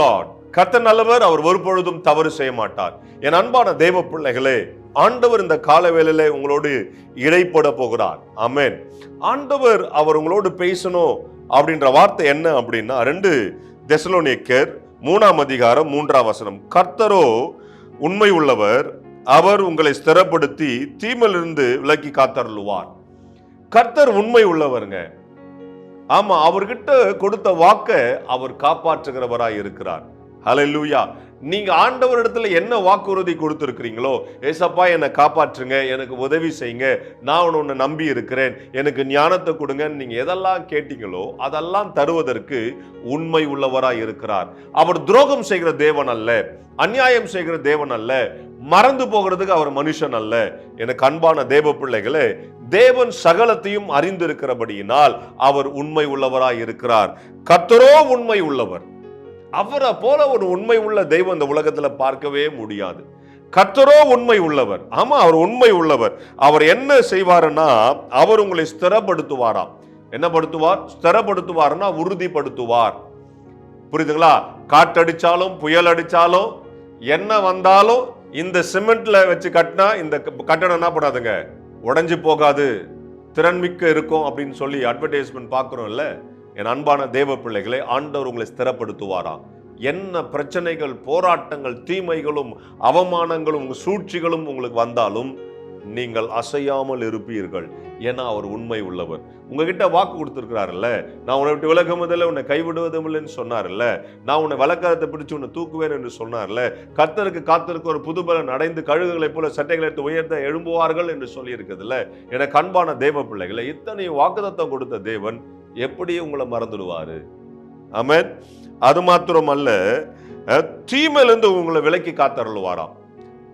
Lord கத்த நல்லவர் அவர் ஒரு பொழுதும் தவறு செய்ய மாட்டார். என் அன்பான தெய்வ பிள்ளைகளே ஆண்டவர் இந்த கால வேளையிலே உங்களோடு இடைப்பட போகிறார். அமேன் ஆண்டவர் அவர் உங்களோடு பேசணும் அப்படின்ற வார்த்தை என்ன அப்படின்னா ரெண்டு தெசலோனியக்கர் மூணாம் அதிகாரம் மூன்றாம் வசனம். கர்த்தரோ உண்மை உள்ளவர் அவர் உங்களை ஸ்திரப்படுத்தி தீமையிலிருந்து விலக்கி காத்தருளுவார். கர்த்தர் உண்மை உள்ளவருங்க. ஆமா அவர்கிட்ட கொடுத்த வாக்க அவர் காப்பாற்றுகிறவராய் இருக்கிறார். ஹalleluya நீங்க ஆண்டவரிடத்துல என்ன வாக்குறுதி கொடுத்துருக்கிறீங்களோ ஏசப்பா என்னை காப்பாற்றுங்க எனக்கு உதவி செய்யுங்க நான் உன்னை நம்பி இருக்கிறேன் எனக்கு ஞானத்தை கொடுங்கன்னு நீங்க எதெல்லாம் கேட்டீங்களோ அதெல்லாம் தருவதற்கு உண்மை உள்ளவராய் இருக்கிறார். அவர் துரோகம் செய்கிற தேவன் அல்ல அநியாயம் செய்கிற தேவன் அல்ல மறந்து போகிறதுக்கு அவர் மனுஷன் அல்ல. எனக்கு அன்பான தேவ பிள்ளைகளே தேவன் சகலத்தையும் அறிந்திருக்கிறபடியினால் அவர் உண்மை உள்ளவராய் இருக்கிறார். கத்தரோ உண்மை உள்ளவர். அவரை போல ஒரு உண்மை உள்ள தெய்வம் இந்த உலகத்துல பார்க்கவே முடியாது. கத்தரோ உண்மை உள்ளவர். ஆமா அவர் உண்மை உள்ளவர். அவர் என்ன செய்வாருன்னா அவர் உங்களை ஸ்திரப்படுத்துவாராம். என்ன படுத்துவார்? ஸ்திரப்படுத்துவார்னா உறுதிப்படுத்துவார். புரியுதுங்களா? காட்டடிச்சாலும் புயல் அடிச்சாலும் என்ன வந்தாலும் இந்த சிமெண்ட்ல வச்சு கட்டினா இந்த க- கட்டடம் என்ன பண்ணாதுங்க? உடஞ்சி போகாது. திறன்மிக்க இருக்கும் அப்படின்னு சொல்லி அட்வர்டைஸ்மெண்ட் பார்க்குறோம்ல என் அன்பான தேவ பிள்ளைகளை ஆண்டவர் உங்களை ஸ்திரப்படுத்துவாராம் என்ன பிரச்சனைகள் போராட்டங்கள் தீமைகளும் அவமானங்களும் சூழ்ச்சிகளும் உங்களுக்கு வந்தாலும் நீங்கள் அசையாமல் இருப்பீர்கள். ஏன்னா அவர் உண்மை உள்ளவர். உங்ககிட்ட வாக்கு கொடுத்துருக்கிறாருல்ல? நான் உன்னை விட்டு விலகுவதில்லை உன்னை கைவிடுவதும் இல்லைன்னு சொன்னார்ல நான் உன்னை வழக்கத்தை பிடிச்சு உன்னை தூக்குவேன் என்று சொன்னார்ல கர்த்தருக்கு காத்திருக்க ஒரு புதுபலன் அடைந்து கழுகுகளைப் போல சட்டைகளை எடுத்து உயர்த்த எழும்புவார்கள் என்று சொல்லி என கண்பான தேவ பிள்ளைகளை இத்தனை வாக்குதத்தம் கொடுத்த தேவன் எப்படி உங்களை மறந்துடுவாரு? ஆமென். அது மாத்திரம் அல்ல தீமையிலிருந்து உங்களை விலக்கி காத்தருள்வாராம்.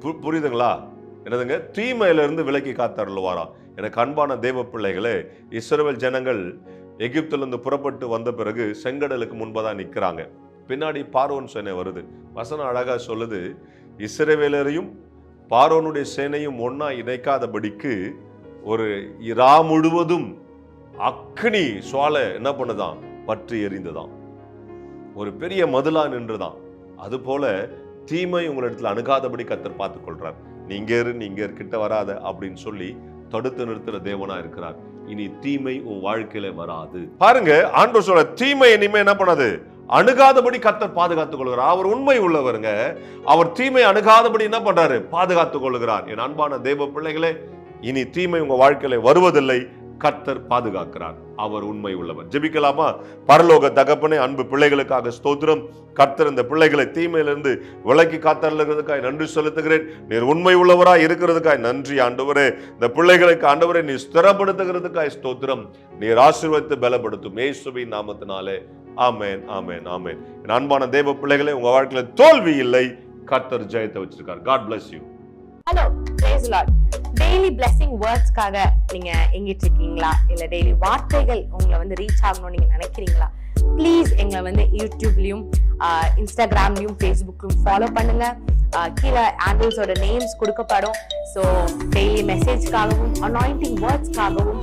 பு- புரியுதுங்களா? என்னதுங்க? தீமையிலிருந்து விலக்கி காத்தருளுவாராம் எனக்கு அன்பான தேவ பிள்ளைகளே இஸ்ரவேல் ஜனங்கள் எகிப்திலிருந்து புறப்பட்டு வந்த பிறகு செங்கடலுக்கு முன்பதான் நிற்கிறாங்க பின்னாடி பார்வோன் சேனை வருது. வசனம் அழகாக சொல்லுது இஸ்ரவேலரையும் பார்வோனுடைய சேனையும் ஒன்றா இணைக்காதபடிக்கு ஒரு இரா முழுவதும் அக்னி சுவாலை என்ன பண்ணுதான்? பற்றி எரிந்துதான் ஒரு பெரிய மதுலா நின்றுதான் அதுபோல தீமை உங்களிடத்தில் அணுகாதபடி கத்தர் பார்த்துக் கொள்றார் நீங்க இரு நீங்க கிட்ட வராத அப்படின்னு சொல்லி தடுத்து நிறுத்துற தேவனா இருக்கிறார். இனி தீமை உன் வாழ்க்கையில வராது. பாருங்க ஆண்டவர் சொல்ற தீமை இனிமே என்ன பண்ணாது? அணுகாதபடி கத்தர் பாதுகாத்துக் கொள்கிறார். அவர் உண்மை உள்ளவருங்க. அவர் தீமை அணுகாதபடி என்ன பண்றாரு? பாதுகாத்துக் கொள்கிறார். என் அன்பான தேவ பிள்ளைகளே இனி தீமை உங்க வாழ்க்கையில வருவதில்லை. கர்த்தர் பாதுகாக்கிறார். அவர் உண்மை உள்ளவர். ஜெபிக்கலாமா? பரலோக தகப்பனே அன்பு பிள்ளைகளுக்காக ஸ்தோத்திரம். கர்த்தர் இந்த பிள்ளைகளை தீமையிலிருந்து விலக்கி காத்தருளுகிறதுக்காய் நன்றி செலுத்துகிறேன். நீர் உண்மை உள்ளவராய் இருக்கிறதுக்காய் நன்றி ஆண்டவரே. இந்த பிள்ளைகளுக்கு ஆண்டவரே நீ ஸ்திரப்படுத்துகிறதுக்காய் ஸ்தோத்திரம். நீர் ஆசீர்வதித்து பலப்படுத்தும் இயேசுவின் நாமத்தினாலே. ஆமேன் ஆமேன் ஆமேன். என் அன்பான தேவ பிள்ளைகளே உங்க வாழ்க்கையில தோல்வி இல்லை. கர்த்தர் ஜெயத்தை வச்சிருக்கார். God bless you hello praise lord daily blessing வேர்ட்ஸ்க்காக நீங்க எங்கிட்டு இருக்கீங்களா இல்ல டெய்லி வார்த்தைகள் உங்களை வந்து ரீச் ஆகணும்னு நீங்க நினைக்கிறீங்களா? ப்ளீஸ் எங்களை வந்து யூடியூப்லயும் இன்ஸ்டாகிராம்லயும் ஃபேஸ்புக்லயும் ஃபாலோ பண்ணுங்க. கீழே ஆண்டில்ஸோட நேம்ஸ் கொடுக்கப்படும். ஸோ டெய்லி மெசேஜ்க்காகவும் அனாயிண்டிங் வேர்ட்ஸ்க்காகவும்